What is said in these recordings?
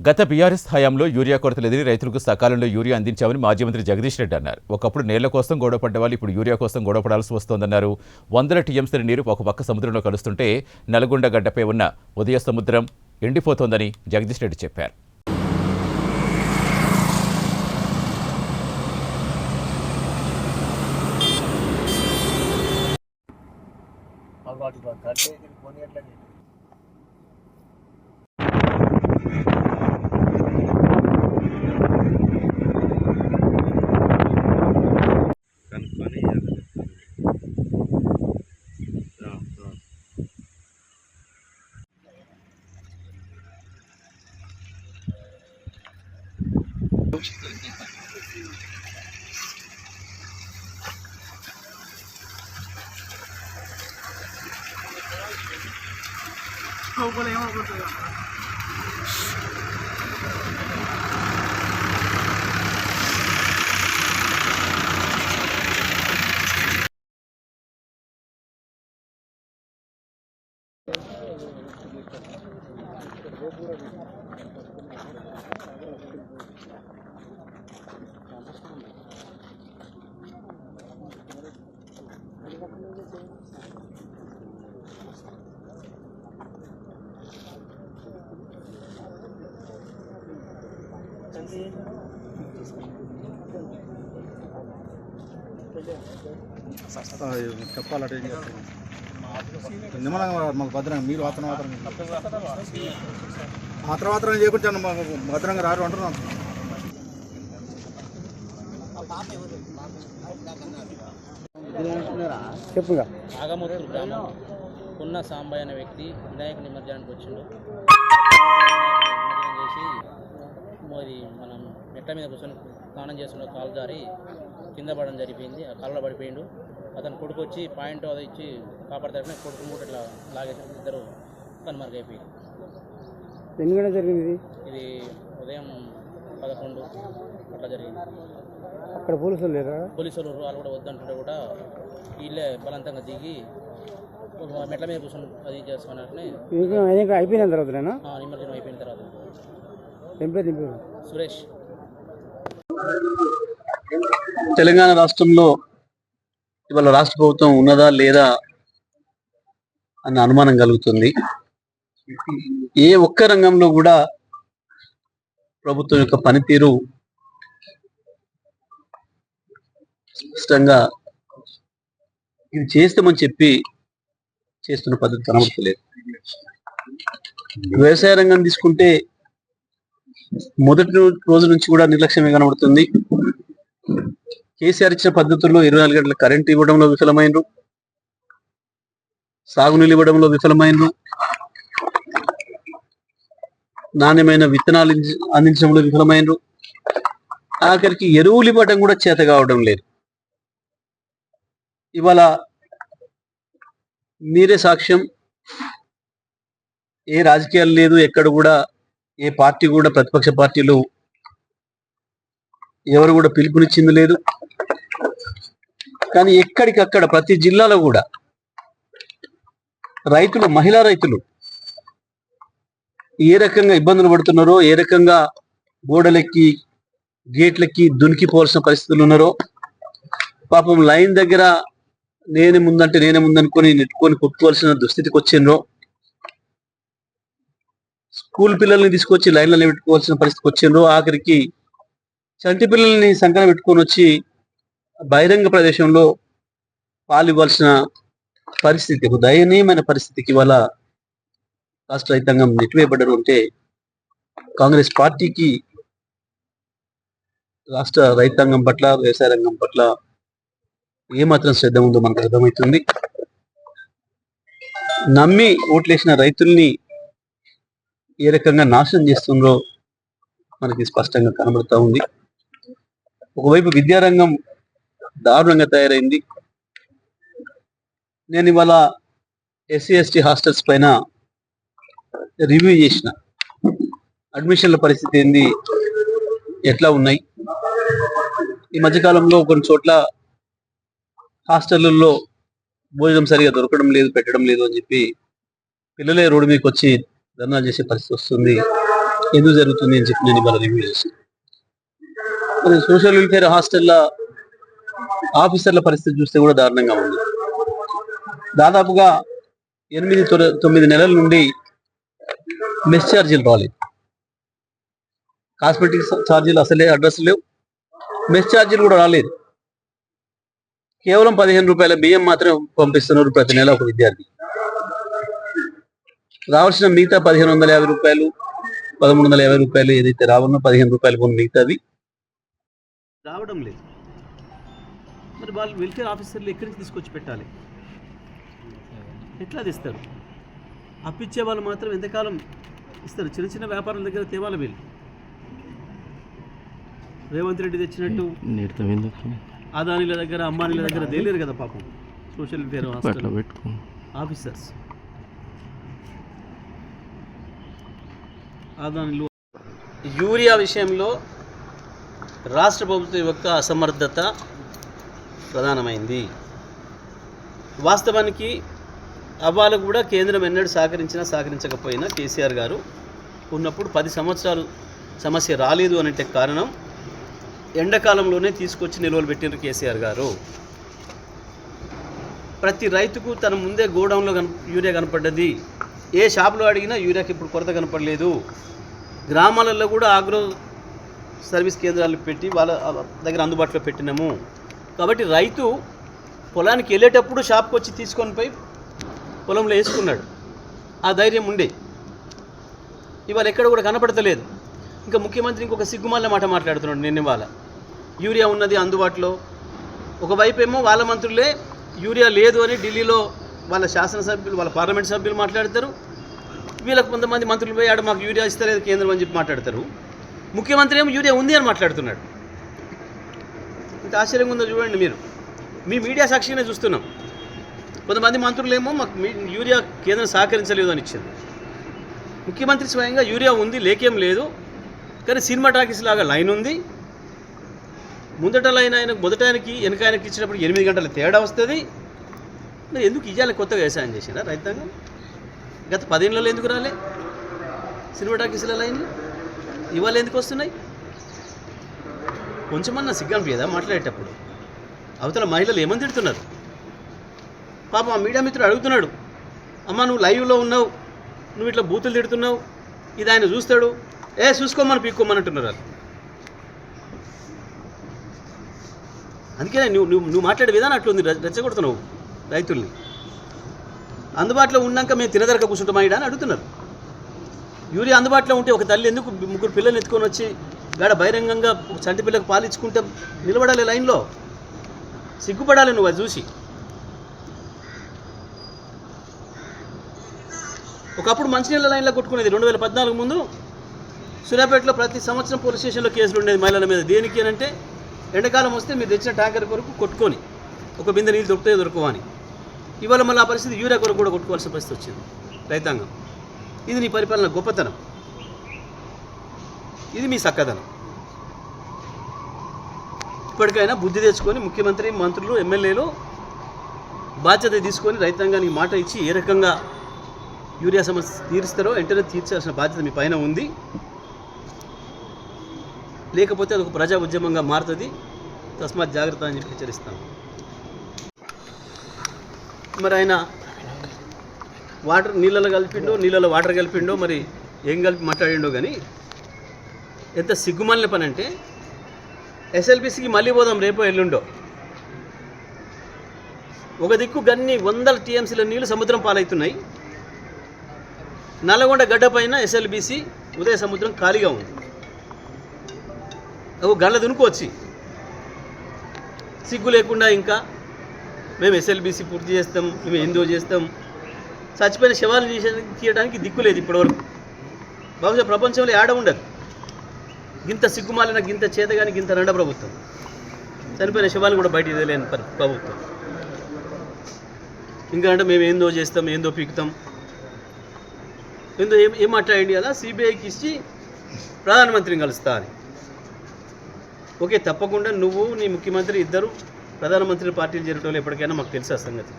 గత బీఆర్ఎస్ హయాంలో యూరియా కొరతలు ఎదిరి రైతులకు సకాలంలో యూరియా అందించామని మాజీ మంత్రి జగదీష్ రెడ్డి అన్నారు. ఒకప్పుడు నేల కోసం గొడవపడ్డ వాళ్ళు ఇప్పుడు యూరియా కోసం గొడవపడాల్సి వస్తోందన్నారు. వందల టీఎంసీల నీరు ఒక పక్క సముద్రంలో కలుస్తుంటే నల్గొండ గడ్డపై ఉన్న ఉదయ సముద్రం ఎండిపోతోందని జగదీష్ రెడ్డి చెప్పారు. వాటి 好不灵，我不知道。చెప్పాలంటే ఏం చేస్తాం నిమ్మలంగా మాకు భద్రంగా మీరు అతను మాత్రం అతను మాత్రం చేయకుంటాను మాకు భద్రంగా రారు అంటున్నాను చెప్పుగా. ఆగమూర్తి గ్రామం. ఉన్న సాంబయ్య అనే వ్యక్తి వినాయక నిమజ్జనానికి వచ్చిండు. నిమజ్జనం చేసి మరి మనం మెట్ల మీద కూర్చొని స్నానం చేస్తున్న కాలు జారి కింద పడడం జరిగింది ఆ కాలులో పడిపోయిండు. అతను కొడుకు వచ్చి పాయింట్ అది ఇచ్చి కాపాడతారని కొడుకు మూట ఇట్లా లాగేసి ఇద్దరు కనుమరుగైపోయింది ఎన్ని గంటల జరిగింది ఇది? ఇది ఉదయం పదకొండు అట్లా జరిగింది. అక్కడ పోలీసులు లేరా? పోలీసులు వాళ్ళు కూడా వద్దంటుంటే కూడా వీళ్ళే బలవంతంగా దిగి మెట్ల మీద కూర్చొని అది ఇంకా అయిపోయిన తర్వాతనేనా ఆ నిమజ్జనం అయిపోయిన తర్వాత. సురేష్. తెలంగాణ రాష్ట్రంలో ఇవాళ రాష్ట్ర ప్రభుత్వం ఉన్నదా లేదా అన్న అనుమానం కలుగుతుంది. ఏ ఒక్క రంగంలో కూడా ప్రభుత్వం యొక్క పనితీరు స్పష్టంగా ఇది చేస్తామని చెప్పి చేస్తున్న పద్ధతి కనబడతలేదు. వ్యవసాయ రంగం తీసుకుంటే మొదటి రోజు నుంచి కూడా నిర్లక్ష్యమే కనబడుతుంది. కేసీఆర్ ఇచ్చిన పద్ధతుల్లో ఇరవై నాలుగు గంటల కరెంట్ ఇవ్వడంలో విఫలమైనరు సాగునీళ్ళు ఇవ్వడంలో విఫలమైనరు నాణ్యమైన విత్తనాలు అందించడంలో విఫలమైనరు ఆఖరికి ఎరువులు ఇవ్వడం కూడా చేత కావడం లేదు. ఇవాళ మీరే సాక్ష్యం. ఏ రాజకీయాలు లేదు ఎక్కడ కూడా ఏ పార్టీ కూడా ప్రతిపక్ష పార్టీలు ఎవరు కూడా పిలుపునిచ్చింది లేదు. కానీ ఎక్కడికక్కడ ప్రతి జిల్లాలో కూడా రైతులు మహిళా రైతులు ఏ రకంగా ఇబ్బందులు పడుతున్నారో ఏ రకంగా గోడలెక్కి గేట్లకి దునికిపోవాల్సిన పరిస్థితులు ఉన్నారో పాపం లైన్ దగ్గర నేనే ముందంటే నేనే ముందనుకొని నెట్టుకొని కొట్టుకోవాల్సిన దుస్థితికి వచ్చిండ్రో స్కూల్ పిల్లల్ని తీసుకొచ్చి లైన్లలో పెట్టుకోవాల్సిన పరిస్థితికి వచ్చిండ్రు. ఆఖరికి చంటి పిల్లల్ని సంకన పెట్టుకొని వచ్చి బహిరంగ ప్రదేశంలో పాలివ్వాల్సిన పరిస్థితి ఒక దయనీయమైన పరిస్థితికి ఇవాళ రాష్ట్ర రైతాంగం నెట్టివేయబడ్డరు అంటే కాంగ్రెస్ పార్టీకి రాష్ట్ర రైతాంగం పట్ల వ్యవసాయ రంగం పట్ల ఏమాత్రం శ్రద్ధ ఉందో మనకు అర్థమవుతుంది. నమ్మి ఓట్లేసిన రైతుల్ని ఏ రకంగా నాశనం చేస్తుందో మనకి స్పష్టంగా కనబడుతూ ఉంది. ఒకవైపు విద్యారంగం దారుణంగా తయారైంది. నేను ఇవాళ ఎస్సీ ఎస్టీ హాస్టల్స్ పైన రివ్యూ చేసిన. అడ్మిషన్ల పరిస్థితి ఏంది? ఎట్లా ఉన్నాయి? ఈ మధ్యకాలంలో కొన్ని చోట్ల హాస్టళ్ళల్లో భోజనం సరిగా దొరకడం లేదు పెట్టడం లేదు అని చెప్పి పిల్లలే రోడ్డు మీదకి వచ్చి ధర్నాలు చేసే పరిస్థితి వస్తుంది. ఎందుకు జరుగుతుంది అని చెప్పి నేను ఇవాళ రివ్యూ చేశాను మరి సోషల్ వెల్ఫేర్ హాస్టల్లో ఆఫీసర్ల పరిస్థితి చూస్తే కూడా దారుణంగా ఉంది. దాదాపుగా ఎనిమిది తొమ్మిది నెలల నుండి మెస్ ఛార్జీలు రాలేదు. కాస్మెటిక్ ఛార్జీలు అసలే అడ్రస్ లేవు. మెస్ ఛార్జీలు కూడా రాలేదు. కేవలం పదిహేను రూపాయల బియ్యం మాత్రం పంపిస్తున్నారు ప్రతి నెల ఒక విద్యార్థి. రావాల్సిన మిగతా పదిహేను వందల యాభై రూపాయలు పదమూడు వందల యాభై రూపాయలు ఏదైతే రావన్నో పదిహేను రూపాయలు కొన్ని మిగతావి రావడం లేదు. మరి వాళ్ళు వెల్ఫేర్ ఆఫీసర్లు ఎక్కడి నుంచి తీసుకొచ్చి పెట్టాలి? ఎట్లా తెస్తారు అప్పిచ్చే వాళ్ళు మాత్రం ఎంతకాలం ఇస్తారు? చిన్న చిన్న వ్యాపారం దగ్గర తేవాలి వీళ్ళు. రేవంత్ రెడ్డి తెచ్చినట్టు అదానిల దగ్గర అంబానీల దగ్గర తేలేరు కదా పాపం. Social welfare officers. యూరియా విషయంలో రాష్ట్ర ప్రభుత్వం యొక్క అసమర్థత ప్రధానమైంది. వాస్తవానికి అవ్వాలు కూడా కేంద్రం ఎన్నడూ సహకరించినా సహకరించకపోయినా కేసీఆర్ గారు ఉన్నప్పుడు పది సంవత్సరాలు సమస్య రాలేదు అనంటే కారణం ఎండాకాలంలోనే తీసుకొచ్చి నిల్వలు పెట్టినారు కేసీఆర్ గారు. ప్రతి రైతుకు తన ముందే గోడౌన్లో కన యూరియా కనపడ్డది. ఏ షాపులో అడిగినా యూరియాకి ఇప్పుడు కొరత కనపడలేదు. గ్రామాలలో కూడా ఆగ్రో సర్వీస్ కేంద్రాలు పెట్టి వాళ్ళ దగ్గర అందుబాటులో పెట్టినాము. కాబట్టి రైతు పొలానికి వెళ్ళేటప్పుడు షాప్కి వచ్చి తీసుకొని పోయి పొలంలో వేసుకున్నాడు. ఆ ధైర్యం ఉండే. ఇవాళ ఎక్కడ కూడా కనపడతలేదు. ఇంకా ముఖ్యమంత్రి ఇంకొక సిగ్గుమాల మాట మాట్లాడుతున్నాడు నిన్న ఇవాళ. యూరియా ఉన్నది అందుబాటులో. ఒకవైపు ఏమో వాళ్ళ మంత్రులే యూరియా లేదు అని ఢిల్లీలో వాళ్ళ శాసనసభ్యులు వాళ్ళ పార్లమెంట్ సభ్యులు మాట్లాడతారు. వీళ్ళకి కొంతమంది మంత్రులు పోయి ఆడ మాకు యూరియా ఇస్తలేదు కేంద్రం అని చెప్పి మాట్లాడతారు. ముఖ్యమంత్రి ఏమో యూరియా ఉంది అని మాట్లాడుతున్నాడు. ఇంత ఆశ్చర్యంగా ఉందో చూడండి మీరు. మీ మీడియా సాక్షిగానే చూస్తున్నాం. కొంతమంది మంత్రులేమో మాకు మీ- యూరియా కేంద్రం సహకరించలేదు అని ఇచ్చింది ముఖ్యమంత్రి స్వయంగా యూరియా ఉంది లేకేం లేదు. కానీ సినిమా టాకీస్ లాగా లైన్ ఉంది. ముందట లైన్ ఆయన మొదట ఆయనకి వెనక ఆయనకి ఇచ్చినప్పుడు ఎనిమిది గంటల తేడా వస్తుంది. మరి ఎందుకు ఇవ్వాలి కొత్తగా వ్యవసాయం చేసినా రైతాంగం? గత పదేళ్ళలో ఎందుకు రాలే? సినిమా టాకీస్ల లైన్లు? ఇవాళ ఎందుకు వస్తున్నాయి? కొంచెమన్నా సిగ్గనిపించదా మాట్లాడేటప్పుడు? అవతల మహిళలు ఏమని తిడుతున్నారు? పాపం ఆ మీడియా మిత్రుడు అడుగుతున్నాడు అమ్మ నువ్వు లైవ్లో ఉన్నావు నువ్వు ఇట్లా బూతులు తిడుతున్నావు ఇది ఆయన చూస్తాడు ఏ చూసుకోమని పీక్కోమని అంటున్నారు వాళ్ళు. అందుకే నువ్వు నువ్వు నువ్వు మాట్లాడే విధానం అట్లుంది రెచ్చగొడుతున్నావు. రైతుల్ని. అందుబాటులో ఉన్నాక మేము తినదరక కూర్చుంటామా ఈడ అని అడుగుతున్నారు. యూరియా అందుబాటులో ఉంటే ఒక తల్లి ఎందుకు ముగ్గురు పిల్లల్ని ఎత్తుకొని వచ్చి గాడ బహిరంగంగా చంటి పిల్లకు పాలు ఇచ్చుకుంటే నిలబడాలి లైన్లో. సిగ్గుపడాలి నువ్వు అది చూసి. ఒకప్పుడు మంచినీళ్ళ లైన్లో కొట్టుకునేది రెండు వేల పద్నాలుగు ముందు. సూర్యాపేటలో ప్రతి సంవత్సరం పోలీస్ స్టేషన్లో కేసులు ఉండేది మహిళల మీద. దేనికి అని అంటే ఎండాకాలం వస్తే మీరు తెచ్చిన ట్యాంకర్ కొరకు కొట్టుకొని ఒక బిందె నీళ్ళు దొరుకుతాయి దొరకవని ఇవాళ మళ్ళీ ఆ పరిస్థితి యూరియా కొరకు కూడా కొట్టుకోవాల్సిన పరిస్థితి వచ్చింది. రైతాంగం. ఇది నీ పరిపాలన గొప్పతనం. ఇది మీ చక్కదనం ఇప్పటికైనా బుద్ధి తెచ్చుకొని ముఖ్యమంత్రి మంత్రులు ఎమ్మెల్యేలు బాధ్యత తీసుకొని రైతాంగానికి మాట ఇచ్చి ఏ రకంగా యూరియా సమస్య తీరుస్తారో వెంటనే తీర్చాల్సిన బాధ్యత మీ పైన ఉంది. లేకపోతే అది ఒక ప్రజా ఉద్యమంగా మారుతుంది. తస్మాత్ జాగ్రత్త అని చెప్పి హెచ్చరిస్తాను. మరి ఆయన వాటర్ నీళ్ళలో కలిపిండో నీళ్ళలో వాటర్ కలిపిండో మరి ఏం కలిపి మాట్లాడిండో కానీ ఎంత సిగ్గుమాలిన పని అంటే ఎస్ఎల్బిసికి మళ్ళీ పోదాం రేపో ఎల్లుండో. ఒక దిక్కు గన్ని వందల టీఎంసీల నీళ్ళు సముద్రం పాలవుతున్నాయి. నల్లగొండ గడ్డ పైన ఎస్ఎల్బిసి ఉదయ సముద్రం ఖాళీగా ఉంది. ఓ గళ్ళ దునుకు వచ్చి. సిగ్గు లేకుండా ఇంకా మేము ఎస్ఎల్బిసి పూర్తి చేస్తాం మేము ఏందో చేస్తాం. చచ్చిపోయిన శవాలు తీయడానికి దిక్కు లేదు ఇప్పటివరకు. బహుశా ప్రపంచంలో ఏడ ఉండదు. గింత సిగ్గుమాలిన గింత చేతగాని గింత రండ ప్రభుత్వం. చనిపోయిన శవాలు కూడా బయట తెలియని ప్రభుత్వం. ఇంకా అంటే మేము ఏందో చేస్తాం ఏందో పీకుతాం. ఏందో ఏం ఏం మాట్లాడండి కదా సిబిఐకి ఇచ్చి ప్రధానమంత్రిని కలుస్తా అని. ఓకే తప్పకుండా నువ్వు నీ ముఖ్యమంత్రి ఇద్దరు ప్రధానమంత్రి పార్టీలు చేరటం ఎప్పటికైనా మాకు తెలిసే సంగతి.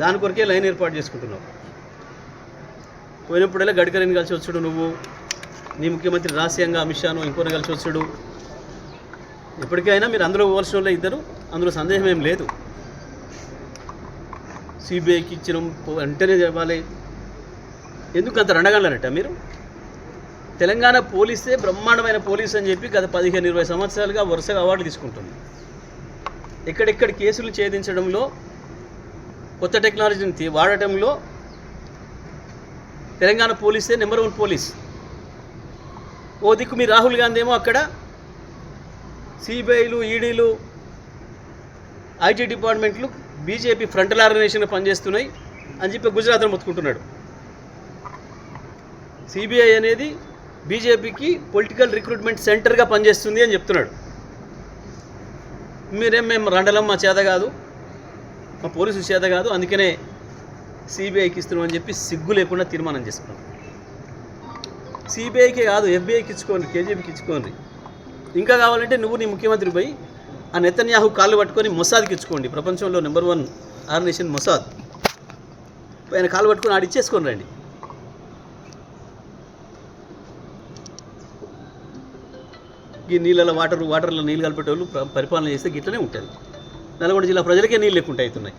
దాని కొరకే లైన్ ఏర్పాటు చేసుకుంటున్నావు పోయినప్పుడల్లా గడ్కరీని కలిసి వచ్చాడు నువ్వు నీ ముఖ్యమంత్రి రహస్యంగా అమిత్ షాను ఇంకోని కలిసి వచ్చాడు. ఎప్పటికైనా మీరు అందులో పోవాల్సిన వాళ్ళే ఇద్దరు అందులో సందేహం ఏం లేదు. సిబిఐకి ఇచ్చిన వెంటనే చెప్పాలి ఎందుకు అంత రండగలనట మీరు? తెలంగాణ పోలీసే బ్రహ్మాండమైన పోలీస్ అని చెప్పి గత పదిహేను ఇరవై సంవత్సరాలుగా వరుసగా అవార్డు తీసుకుంటుంది. ఎక్కడెక్కడ కేసులు ఛేదించడంలో కొత్త టెక్నాలజీని వాడటంలో తెలంగాణ పోలీసే నెంబర్ వన్ పోలీస్. ఓ దిక్కు మీ రాహుల్ గాంధీ ఏమో అక్కడ సిబిఐలు ఈడీలు ఐటీ డిపార్ట్మెంట్లు బీజేపీ ఫ్రంటల్ ఆర్గనైజేషన్గా పనిచేస్తున్నాయి అని చెప్పి గుజరాత్లో మొత్తుకుంటున్నాడు. సిబిఐ అనేది బీజేపీకి పొలిటికల్ రిక్రూట్మెంట్ సెంటర్గా పనిచేస్తుంది అని చెప్తున్నాడు. మీరేం మేము రండలం మా చేత కాదు మా పోలీసు చేత కాదు అందుకనే సిబిఐకి ఇస్తున్నాం అని చెప్పి సిగ్గు లేకుండా తీర్మానం చేసుకున్నాం. సిబిఐకే కాదు ఎఫ్బిఐకి ఇచ్చుకోండి కేజీబీకి ఇచ్చుకోండి. ఇంకా కావాలంటే నువ్వు నీ ముఖ్యమంత్రి పోయి ఆ నెతన్యాహు కాళ్ళు పట్టుకొని మొసాద్కి ఇచ్చుకోండి. ప్రపంచంలో నెంబర్ వన్ ఆర్గనైజేషన్ మొసాద్. ఆయన కాళ్ళు పట్టుకొని ఆడిచ్చేసుకొని రండి. ఈ నీళ్ళలో వాటర్ వాటర్లో నీళ్ళు కలిపేటోళ్ళు పరిపాలన చేస్తే గిట్లనే ఉంటుంది. నల్గొండ జిల్లా ప్రజలకే నీళ్ళు లేకుండా అవుతున్నాయి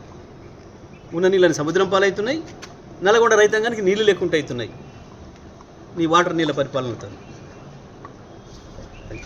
ఉన్న నీళ్ళని సముద్రం పాలవుతున్నాయి. నల్గొండ రైతాంగానికి నీళ్ళు లేకుండా అవుతున్నాయి నీ వాటర్ నీళ్ళ పరిపాలనతో